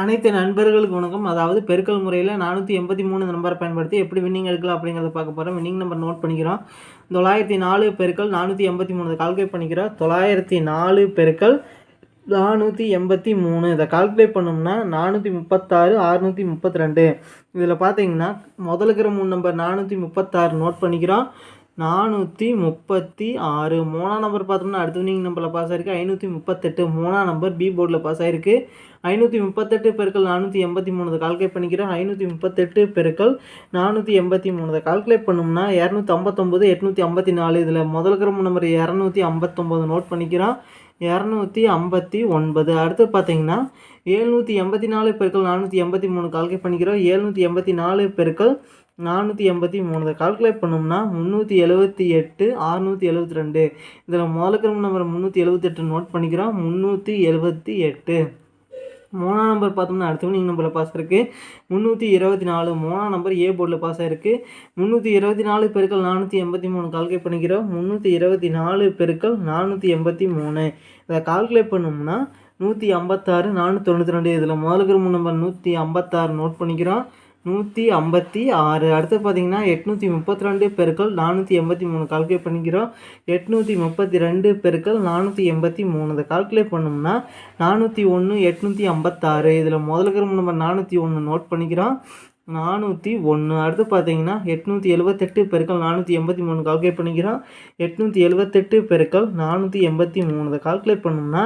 அனைத்து நண்பர்களுக்கு வணக்கம். அதாவது பெருக்கல் முறையில் நானூற்றி எண்பத்தி மூணு நம்பரை பயன்படுத்தி எப்படி வின்னிங் எடுக்கலாம் அப்படிங்கிறத பார்க்க போகிறோம் வின்னிங் நம்பர் நோட் பண்ணிக்கிறோம். தொள்ளாயிரத்தி நாலு பெருக்கள் நானூற்றி எண்பத்தி மூணு. கால்குலேட் பண்ணிக்கிறோம். தொள்ளாயிரத்தி நாலு பெருக்கள் நானூற்றி எண்பத்தி மூணு. இதை கால்குலேட் பண்ணோம்னா நானூற்றி முப்பத்தாறு அறுநூற்றி முப்பத்தி ரெண்டு. இதில் பார்த்தீங்கன்னா முதல்ல இருக்கிற மூணு நம்பர் நானூற்றி முப்பத்தாறு நோட் பண்ணிக்கிறோம். நானூற்றி முப்பத்தி ஆறு. மூணாம் நம்பர் பார்த்தோம்னா அடுத்த வினிங் நம்பரில் பாஸ் ஆயிருக்கு. ஐநூற்றி முப்பத்தெட்டு. மூணாம் நம்பர் பி போர்டில் பாஸ் ஆயிருக்கு. ஐநூற்றி முப்பத்தெட்டு பெருக்கள் நானூற்றி எண்பத்தி மூணு கால்குலேட் பண்ணிக்கிறோம். ஐநூற்றி முப்பத்தெட்டு பெருக்கள் நானூற்றி எண்பத்தி மூணு கால்குலேட் பண்ணோம்னா இரநூத்தி ஐம்பத்தொம்போது எட்நூற்றி ஐம்பத்தி நாலு. இதில் முதல் கிரம நம்பர் இரநூத்தி ஐம்பத்தொம்போது நோட் பண்ணிக்கிறோம். இரநூத்தி ஐம்பத்தி ஒன்பது. அடுத்து பார்த்தீங்கன்னா ஏழ்நூற்றி எண்பத்தி நாலு பெருக்கள் நானூற்றி எண்பத்தி மூணு கால்குலேட் பண்ணிக்கிறோம். ஏழ்நூற்றி எண்பத்தி நாலு பெருக்கள் நானூற்றி எண்பத்தி மூணு கால்குலேட் பண்ணோம்னா முந்நூற்றி எழுபத்தி எட்டு அறுநூற்றி எழுபத்தி ரெண்டு. இதில் முதல் கிரம நம்பர் முந்நூற்றி எழுபத்தெட்டு நோட் பண்ணிக்கிறோம். முந்நூற்றி எழுபத்தி எட்டு. மூணாம் நம்பர் பார்த்தோம்னா அடுத்த வினிங் நம்பரில் பாஸ் இருக்குது முந்நூற்றி இருபத்தி நாலு மூணாம் நம்பர் ஏ போர்டில் பாஸ் ஆகிருக்கு முந்நூற்றி இருபத்தி நாலு பெருக்கள் நானூற்றி எண்பத்தி மூணு கால்குலேட் பண்ணிக்கிறோம். முந்நூற்றி இருபத்தி நாலு பெருக்கள் நானூற்றி எண்பத்தி மூணு. இதை கால்குலேட் பண்ணோம்னா நூற்றி ஐம்பத்தாறு நானூற்றி தொண்ணூற்றி ரெண்டு. இதில் முதலுக்கு மூணு நம்பர் நூற்றி ஐம்பத்தாறு நோட் பண்ணிக்கிறோம். நூற்றி ஐம்பத்தி ஆறு. அடுத்து பார்த்தீங்கன்னா எட்நூற்றி முப்பத்தி ரெண்டு பெருக்கள் நானூற்றி எண்பத்தி மூணு. கால்குலேட் பண்ணிக்கிறோம். எட்நூற்றி முப்பத்தி ரெண்டு பெருக்கள் நானூற்றி எண்பத்தி மூணு. இதை கால்குலேட் பண்ணோம்னா நானூற்றி ஒன்று எட்நூற்றி ஐம்பத்தாறு. இதில் முதல்ல நம்ம நானூற்றி ஒன்று நோட் பண்ணிக்கிறோம். நானூற்றி ஒன்று அடுத்து பார்த்தீங்கன்னா எட்நூற்றி எழுபத்தெட்டு பெருக்கள் நானூற்றி எண்பத்தி மூணு கால்குலேட் பண்ணிக்கிறோம். எட்நூற்றி எழுபத்தெட்டு பெருக்கள் நானூற்றி எண்பத்தி மூணு. இதை கால்குலேட் பண்ணோம்னா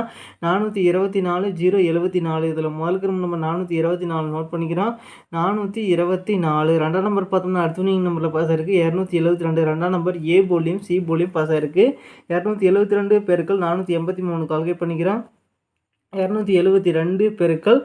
நானூற்றி இருபத்தி நாலு ஜீரோ எழுபத்தி நாலு. இதில் முதல் கிரம் நம்ம நானூற்றி இருபத்தி நாலு நோட் பண்ணிக்கிறோம். நானூற்றி இருபத்தி நாலு. ரெண்டாம் நம்பர் பார்த்தோம்னா அடுத்த நம்பரில் பாஸ் ஆயிருக்கு. இரநூத்தி எழுபத்தி ரெண்டு. ரெண்டாம் நம்பர் ஏ போலியும் சி போலியும் பாஸ் ஆயிருக்கு. இரநூத்தி எழுபத்தி ரெண்டு பெருக்கள் நானூற்றி எண்பத்தி மூணு கால்குலேட் பண்ணிக்கிறோம். இரநூத்தி எழுபத்தி ரெண்டு பெருக்கள்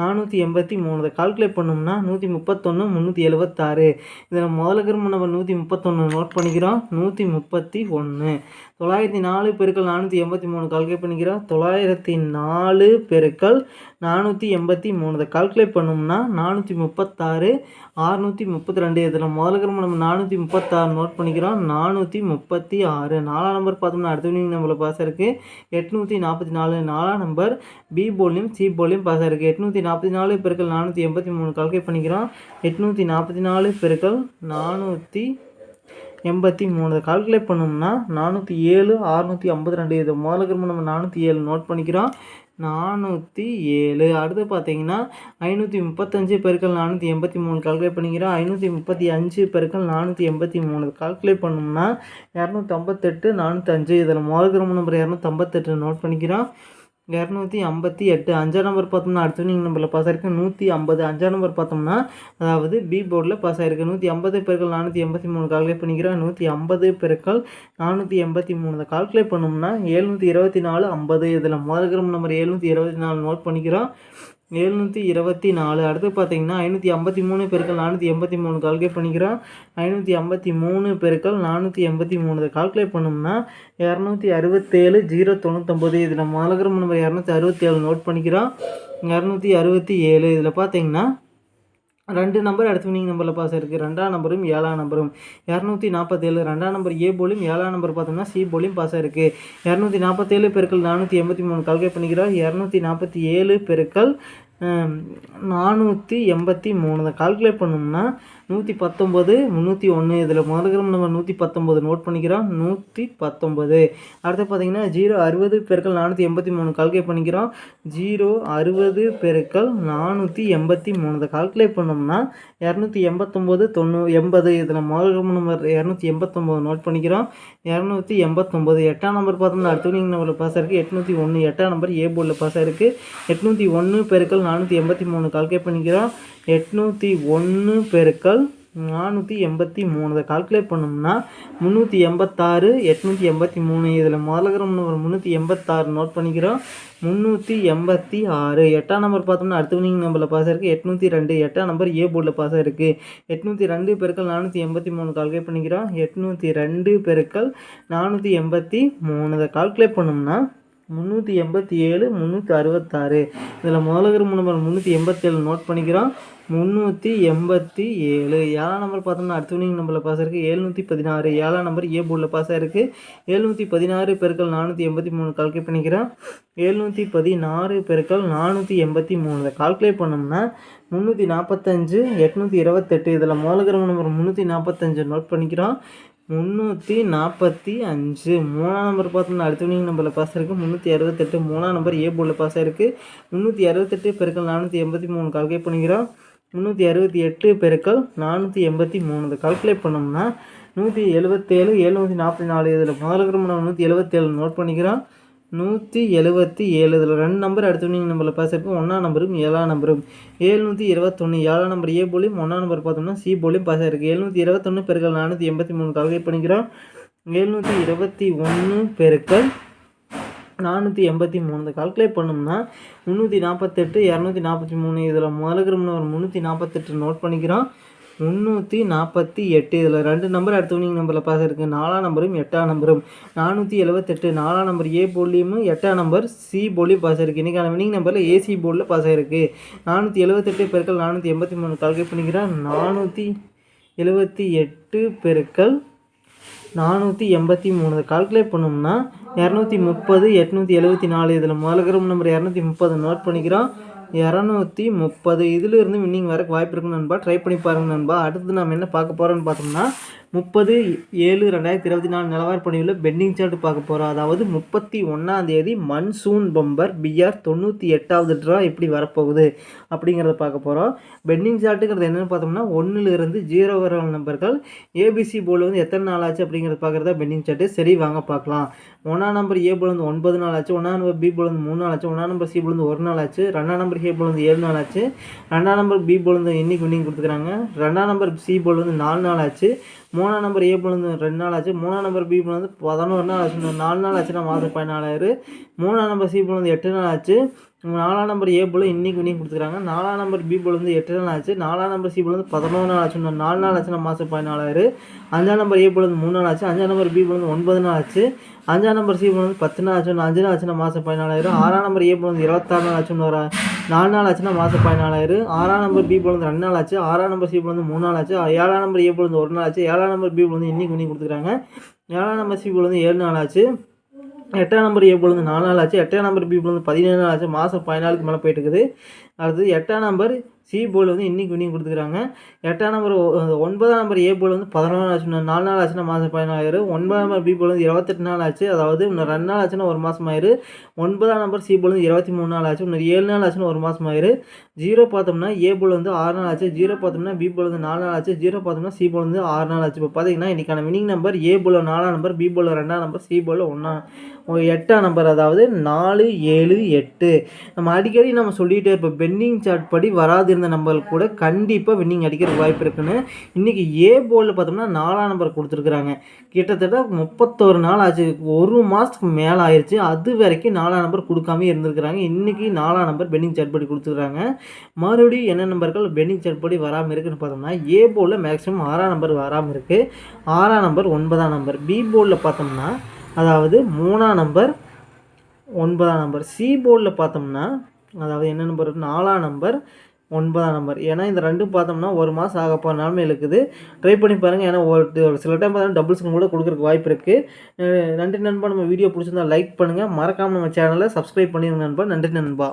நானூற்றி எண்பத்தி மூணு. இதை கால்குலேட் பண்ணோம்னா நூற்றி முப்பத்தொன்று முந்நூற்றி எழுபத்தாறு இதில் முதல்ல நம்ம நூற்றி முப்பத்தொன்று நோட் பண்ணிக்கிறோம். நூற்றி முப்பத்தி ஒன்று. தொள்ளாயிரத்தி நாலு பெருக்கள் நானூற்றி எண்பத்தி மூணு கால்குலேட் பண்ணிக்கிறோம். தொள்ளாயிரத்தி நாலு பெருக்கள் நானூற்றி எண்பத்தி மூணு. இதை கால்குலேட் பண்ணோம்னா நானூற்றி முப்பத்தாறு அறுநூற்றி முப்பத்தி ரெண்டு. இதில் முதல்ல கிரம நம்ம நானூற்றி முப்பத்தாறு நோட் பண்ணிக்கிறோம். நானூற்றி முப்பத்தி ஆறு. நாலாம் நம்பர் பார்த்தோம்னா அடுத்த வினிங் நம்மளை பாஸ் இருக்குது எட்நூற்றி நாற்பத்தி நாலு. நாலாம் நம்பர் பி போலியும் சி போலியும் பாஸ் இருக்குது எட்நூற்றி நாற்பத்தி நாலு பெருக்கள் நானூற்றி எண்பத்தி மூணு கால்குலேட் பண்ணிக்கிறோம். எட்நூற்றி நாற்பத்தி நாலு பெருக்கள் நானூற்றி எண்பத்தி மூணு. கால்குலேட் பண்ணோம்னா நானூற்றி ஏழு அறுநூற்றி ஐம்பத்தி ரெண்டு. இது முதல்ல கிரம நம்ம நானூற்றி ஏழு நோட் பண்ணிக்கிறோம். நானூற்றி ஏழு. அடுத்து பார்த்தீங்கன்னா ஐநூற்றி முப்பத்தஞ்சு பெருக்கள் நானூற்றி எண்பத்தி மூணு கால்குலேட் பண்ணிக்கிறோம். ஐநூற்றி முப்பத்தி அஞ்சு பெருக்கள் நானூற்றி எண்பத்தி மூணு. கால்குலேட் பண்ணோம்னா இரநூத்தம்பத்தெட்டு நானூற்றஞ்சு இதில் முதல் கிரம நம்பர் இரநூத்தம்பத்தெட்டு நோட் பண்ணிக்கிறோம். இரநூத்தி ஐம்பத்தி எட்டு. அஞ்சாம் நம்பர் பார்த்தோம்னா அடுத்த நீங்கள் நம்பரில் பாஸ் ஆயிருக்கு. நூற்றி ஐம்பது. அஞ்சாம் நம்பர் பார்த்தோம்னா அதாவது பி போர்டில் பாஸ் ஆயிருக்கு. நூற்றி ஐம்பது பெருக்கள் நானூற்றி எண்பத்தி மூணு. கால்குலேட் பண்ணிக்கிறோம். நூற்றி ஐம்பது பெருக்கள் நானூற்றி எண்பத்தி மூணு. கால்குலேட் பண்ணோம்னா எழுநூற்றி இருபத்தி நாலு ஐம்பது. இதில் முதல் கிராம் நம்பர் எழுநூற்றி இருபத்தி நாலு நோட் பண்ணிக்கிறோம். எழுநூற்றி இருபத்தி நாலு. அடுத்து பார்த்தீங்கன்னா ஐநூற்றி ஐம்பத்தி மூணு பெருக்கள் நானூற்றி எண்பத்தி மூணு. கால்குலேட் பண்ணிக்கிறோம். ஐநூற்றி ஐம்பத்தி மூணு பெருக்கள் நானூற்றி எண்பத்தி மூணு. கால்குலேட் பண்ணோம்னா இரநூத்தி அறுபத்தேழு ஜீரோ தொண்ணூத்தொம்பது. இதில் முதல்கிற நம்பர் இரநூத்தி அறுபத்தேழு நோட் பண்ணிக்கிறோம். இரநூத்தி அறுபத்தி ஏழு. இதில் பார்த்தீங்கன்னா ரெண்டு நம்பர் அடுத்த வினிங் நம்பரில் பாஸ் இருக்குது ரெண்டாம் நம்பரும் ஏழாம் நம்பரும் இரநூத்தி நாற்பத்தேழு ரெண்டாம் நம்பர் ஏ போலியும் ஏழாம் நம்பர் பார்த்தோம்னா சி போலியும் பாஸ் இருக்குது இரநூத்தி நாற்பத்தேழு பெருக்கள் நானூற்றி எண்பத்தி மூணு. கால்குலேட் பண்ணிக்கிறோம். இரநூத்தி நாற்பத்தி ஏழு பெருக்கள் நானூற்றி எண்பத்தி மூணு. கால்குலேட் பண்ணோம்னா நூற்றி பத்தொம்பது முந்நூற்றி ஒன்று இதில் முதல் நம்ம நூற்றி பத்தொம்பது நோட் பண்ணிக்கிறோம். நூற்றி பத்தொம்பது அடுத்து பார்த்தீங்கன்னா ஜீரோ அறுபது பெருக்கள் நானூற்றி எண்பத்தி மூணு கால்குலேட் பண்ணிக்கிறோம். ஜீரோ அறுபது பெருக்கள் நானூற்றி எண்பத்தி மூணு. கால்குலேட் பண்ணோம்னா இரநூத்தி எண்பத்தொம்போது தொண்ணூ எண்பது. இதில் முதல் நம்பர் இரநூத்தி எண்பத்தொம்போது நோட் பண்ணிக்கிறோம். இரநூத்தி எண்பத்தொம்போது எட்டாம் நம்பர் பார்த்தோம்னா அடுத்த நம்பரில் பாஸ் ஆயிருக்கு எட்நூற்றி ஒன்று எட்டாம் நம்பர் ஏ போர்டில் பாஸ் ஆயிருக்கு. எட்நூற்றி ஒன்று பெருக்கள் நானூற்றி எண்பத்தி மூணு கால்குலேட் பண்ணிக்கிறோம். எட்நூற்றி ஒன்று பெருக்கள் நானூற்றி எண்பத்தி மூணு. இதை கால்குலேட் பண்ணோம்னா முந்நூற்றி எண்பத்தாறு எட்நூற்றி எண்பத்தி மூணு. இதில் முதல்ல நம்பர் முந்நூற்றி எண்பத்தாறு நோட் பண்ணிக்கிறோம். முந்நூற்றி எண்பத்தி ஆறு. எட்டாம் நம்பர் பார்த்தோம்னா அடுத்த வினிங் நம்பரில் பாஸ் இருக்குது எட்நூற்றி ரெண்டு. எட்டாம் நம்பர் ஏ போர்டில் பாஸ் இருக்குது எட்நூற்றி ரெண்டு பெருக்கள் நானூற்றி எண்பத்தி மூணு கால்குலேட் பண்ணிக்கிறோம். எட்நூற்றி ரெண்டு பெருக்கள் நானூற்றி எண்பத்தி மூணு. இதை கால்குலேட் பண்ணோம்னா முந்நூற்றி எண்பத்தி ஏழு முந்நூற்றி அறுபத்தாறு. இதில் முதல்ல நம்பர் முந்நூற்றி எண்பத்தேழு நோட் பண்ணிக்கிறோம். முந்நூற்றி எண்பத்தி ஏழு. ஏழாம் நம்பர் பார்த்தோம்னா அடுத்த வினிங் நம்பரில் பாஸ் இருக்குது எழுநூற்றி பதினாறு. ஏழாம் நம்பர் ஏ போர்டில் பாஸ் ஆகிருக்கு எழுநூற்றி பதினாறு பெருக்கள் நானூற்றி எண்பத்தி மூணு கால்குலேட் பண்ணிக்கிறோம். எழுநூற்றி பதினாறு பெருக்கள் நானூற்றி எண்பத்தி மூணு. இதை கால்குலேட் பண்ணோம்னா முந்நூற்றி நாற்பத்தஞ்சு எட்நூற்றி இருபத்தெட்டு. இதில் முதல்ல நம்பர் முந்நூற்றி நாற்பத்தஞ்சு நோட் பண்ணிக்கிறோம். முந்நூற்றி நாற்பத்தி அஞ்சு. மூணாம் நம்பர் பார்த்தோம்னா அடுத்த வினிங் நம்பரில் பாஸ் இருக்குது முந்நூற்றி அறுபத்தெட்டு. மூணாம் நம்பர் ஏ போர்டில் பாஸ் ஆயிருக்கு. முந்நூற்றி அறுபத்தெட்டு பெருக்கள் நானூற்றி எண்பத்தி மூணு. கால்குலேட் பண்ணிக்கிறோம். முந்நூற்றி அறுபத்தி எட்டு பெருக்கள் நானூற்றி எண்பத்தி மூணு. இதை கால்குலேட் பண்ணோம்னா நூற்றி எழுபத்தேழு எழுநூற்றி நாற்பத்தி நாலு. இதில் முதல்ல நூற்றி எழுபத்தேழு. நோட் பண்ணிக்கிறோம். நூற்றி எழுபத்தி ஏழு. இதில் ரெண்டு நம்பர் அடுத்த நம்பரில் பாஸ் ஒன்றாம் நம்பரும் ஏழாம் நம்பரும் ஏழ்நூற்றி இருபத்தொன்று ஏழாம் நம்பர் ஏ போலியும் ஒன்றாம் நம்பர் பார்த்தோம்னா சி போலியும் பாஸ் ஆகிருக்கு எழுநூற்றி இருபத்தொன்று பெருக்கள் நானூற்றி எண்பத்தி மூணு கால்குலேட் பண்ணிக்கிறோம். எழுநூற்றி இருபத்தி ஒன்று பெருக்கள் நானூற்றி எண்பத்தி மூணு. கால்குலேட் பண்ணோம்னா முந்நூற்றி நாற்பத்தெட்டு இரநூத்தி நாற்பத்தி மூணு. இதில் முதலுக்கு ஒரு முந்நூற்றி நாற்பத்தெட்டு நோட் பண்ணிக்கிறோம். முந்நூற்றி நாற்பத்தி எட்டு. இதில் ரெண்டு நம்பர் அடுத்த வினிங் நம்பரில் பாஸ் இருக்குது நாலாம் நம்பரும் எட்டாம் நம்பரும் நானூற்றி எழுபத்தெட்டு நாலாம் நம்பர் ஏ போலியும் எட்டாம் நம்பர் சி போலியும் பாஸ் ஆகிருக்கு இன்றைக்கான வினிங் நம்பரில் ஏசி போர்டில் பாஸ் ஆகிருக்கு நானூற்றி எழுபத்தெட்டு பெருக்கள் நானூற்றி எண்பத்தி மூணு கால்குலேட் பண்ணிக்கிறேன் நானூற்றி எழுபத்தி எட்டு பெருக்கள் நானூற்றி எண்பத்தி மூணு. கால்குலேட் பண்ணோம்னா இரநூத்தி முப்பது எட்நூற்றி எழுபத்தி நாலு. இதில் முதல்ல நம்பர் இரநூத்தி முப்பது நோட் பண்ணிக்கிறோம். இரநூத்தி முப்பது. இதிலிருந்து வின்னிங் வரக்கு வாய்ப்பு இருக்குன்னு நண்பா. ட்ரை பண்ணி பாருங்க நண்பா. அடுத்து நம்ம என்ன பார்க்க போகிறோம்னு பார்த்தோம்னா முப்பது ஏழு ரெண்டாயிரத்தி இருபத்தி நாலு நிலவரப்பணியில் பெண்டிங் சார்ட் பார்க்க போகிறோம் அதாவது முப்பத்தி ஒன்றாம் தேதி மன்சூன் பம்பர் பிஆர் தொண்ணூற்றி எட்டாவது ட்ரா எப்படி வரப்போகுது அப்படிங்கிறத பார்க்க போகிறோம் பெண்டிங் சார்ட்டுங்கிறது என்னென்னு பார்த்தோம்னா ஒன்றுலேருந்து ஜீரோ வர நம்பர்கள் ஏபிசி போல் வந்து எத்தனை நாள் ஆச்சு அப்படிங்கிறத பார்க்குறதா பெண்டிங் சார்ட்டு. சரி வாங்க பார்க்கலாம். ஒன்றாம் நம்பர் ஏ போல் வந்து ஒன்பது நாள் ஆச்சு ஒன்றாம் நம்பர் பி போல் வந்து மூணு நாள் ஆச்சு ஒன்றாம் நம்பர் சி போல் வந்து ஒரு நாள் ஆச்சு ரெண்டாம் நம்பர் ஏ போல் வந்து ஏழு நாள் ஆச்சு ரெண்டாம் நம்பர் பி போல் வந்து இன்னைக்கு இன்னைக்கு கொடுத்துக்கிறாங்க ரெண்டாம் நம்பர் சி போல் வந்து நாலு நாள் ஆச்சு மூணாம் நம்பர் ஏ போல் ரெண்டு நாள் ஆச்சு. மூணாம் நம்பர் பி போல் பதினொன்று பதினோரு நாள் ஆச்சு. நாலு நாள் ஆச்சுன்னா மாதம் பதினாலாயிரம். மூணாம் நம்பர் சி போல் வந்து எட்டு நாள் ஆச்சு. நாலாம் நம்பர் ஏ போல் இன்றைக்கி வினிங் கொடுத்துருக்காங்க நாலாம் நம்பர் பி போல் வந்து எட்டு நாள் ஆச்சு நாலாம் நம்பர் சி போல் வந்து பதினொன்று நாள் ஆச்சு நாலு நாள் ஆச்சுன்னா மாதம் பதினாலாயிரம் அஞ்சாம் நம்பர் ஏ போல் வந்து மூணு நாள் ஆச்சு அஞ்சாம் நம்பர் பி போல் வந்து ஒன்பது நாள் ஆச்சு அஞ்சாம் நம்பர் சி போல் வந்து பத்து நாள் ஆச்சு அஞ்சு நாள் ஆச்சுன்னா மாதம் பதினாலாயிரம் ஆறாம் நம்பர் ஏ போல் வந்து இருபத்தாறு நாள் ஆச்சுன்னு ஒரு நாலு நாள் ஆச்சுன்னா மாதம் பதினாலாயிரம் ஆறாம் நம்பர் பி போல் வந்து ரெண்டு நாள் ஆச்சு ஆறாம் நம்பர் சி போல் வந்து மூணு நாள் ஆச்சு ஏழாம் நம்பர் ஏ போல் வந்து ஒரு நாள் ஆச்சு ஏழாம் நம்பர் பி போல் வந்து இன்றைக்கி வினிங் கொடுத்துருக்காங்க ஏழாம் நம்பர் சி போல் வந்து ஏழு நாள் ஆச்சு எட்டாம் நம்பர் ஏ பொழுது நாலு நாள் ஆச்சு. எட்டாம் நம்பர் பி பதினேழு நாள் ஆச்சு. மாதம் பதினாலுக்கு மேலே போயிட்டு இருக்குது. அடுத்தது எட்டாம் நம்பர் சி போல் வந்து இன்றைக்கி வினிங் கொடுத்துக்கிறாங்க எட்டாம் நம்பர் ஒன்பதாம் நம்பர் ஏ போல் வந்து பதினொன்று ஆச்சு. நாலு நாள் ஆச்சுன்னா மாதம் பதினாயிரம் ஒன்பதாம் நம்பர் பி போல் வந்து இருபத்தெட்டு நாள் ஆச்சு. அதாவது இன்னும் ரெண்டு நாள் ஆச்சுன்னா ஒரு மாதம் ஆயிரு. ஒன்பதாம் நம்பர் சி போல் வந்து இருபத்தி மூணு நாள் ஆச்சு. இன்னும் ஏழு நாள் ஆச்சுன்னா ஒரு மாதம் ஆயிரு. ஜீரோ பார்த்தோம்னா ஏ போல் வந்து ஆறு நாள் ஆச்சு. ஜீரோ பார்த்தோம்னா பி போல் வந்து நாலு நாள் ஆச்சு. ஜீரோ பார்த்தோம்னா சி போல் வந்து ஆறு நாள் ஆச்சு. இப்போ பார்த்தீங்கன்னா இன்றைக்கான வினிங் நம்பர் ஏ போல் நாலாம் நம்பர் பி போல் ரெண்டாம் நம்பர் சி போல் ஒன்றா எட்டாம் நம்பர் அதாவது நாலு ஏழு எட்டு. நம்ம அடிக்கடி நம்ம சொல்லிகிட்டே இருப்போம். பெண்டிங் சார்ட் படி வராது இருந்த நம்பர் கூட கண்டிப்பாக வின்னிங் அடிக்கிறதுக்கு வாய்ப்பு இருக்குன்னு இன்றைக்கி ஏ போர்டில் பார்த்தோம்னா நாலாம் நம்பர் கொடுத்துருக்குறாங்க. கிட்டத்தட்ட முப்பத்தோரு நாள் ஆச்சு. ஒரு மாதத்துக்கு மேலே ஆயிடுச்சு அது வரைக்கும் நாலாம் நம்பர் கொடுக்காம இருந்திருக்கிறாங்க. இன்றைக்கி நாலாம் நம்பர் பெண்டிங் சட்படி கொடுத்துருக்குறாங்க. மறுபடியும் என்ன நம்பர்கள் பெண்டிங் சட்படி வராமல் இருக்குன்னு பார்த்தோம்னா ஏ போர்டில் மேக்ஸிமம் ஆறாம் நம்பர் வராமல் இருக்குது ஆறாம் நம்பர் ஒன்பதாம் நம்பர் பி போர்டில் பார்த்தோம்னா அதாவது மூணாம் நம்பர் ஒன்பதாம் நம்பர் சி போர்டில் பார்த்தோம்னா அதாவது என்ன நம்பர் நாலாம் நம்பர் ஒன்பதாம் நம்பர். ஏன்னா இந்த ரெண்டும் பார்த்தோம்னா ஒரு மாதம் ஆக போகிற நிலமை இருக்குது. ட்ரை பண்ணி பாருங்கள் ஏன்னா ஒரு சில டைம் பார்த்தா டபுள்ஸ்க்கு கூட கொடுக்குறக்கு வாய்ப்பு இருக்குது நன்றி நண்பா. நம்ம வீடியோ பிடிச்சிருந்தா லைக் பண்ணுங்கள் மறக்காமல் நம்ம சேனலை சப்ஸ்கிரைப் பண்ணிடுங்க நண்பா. நன்றி நண்பா.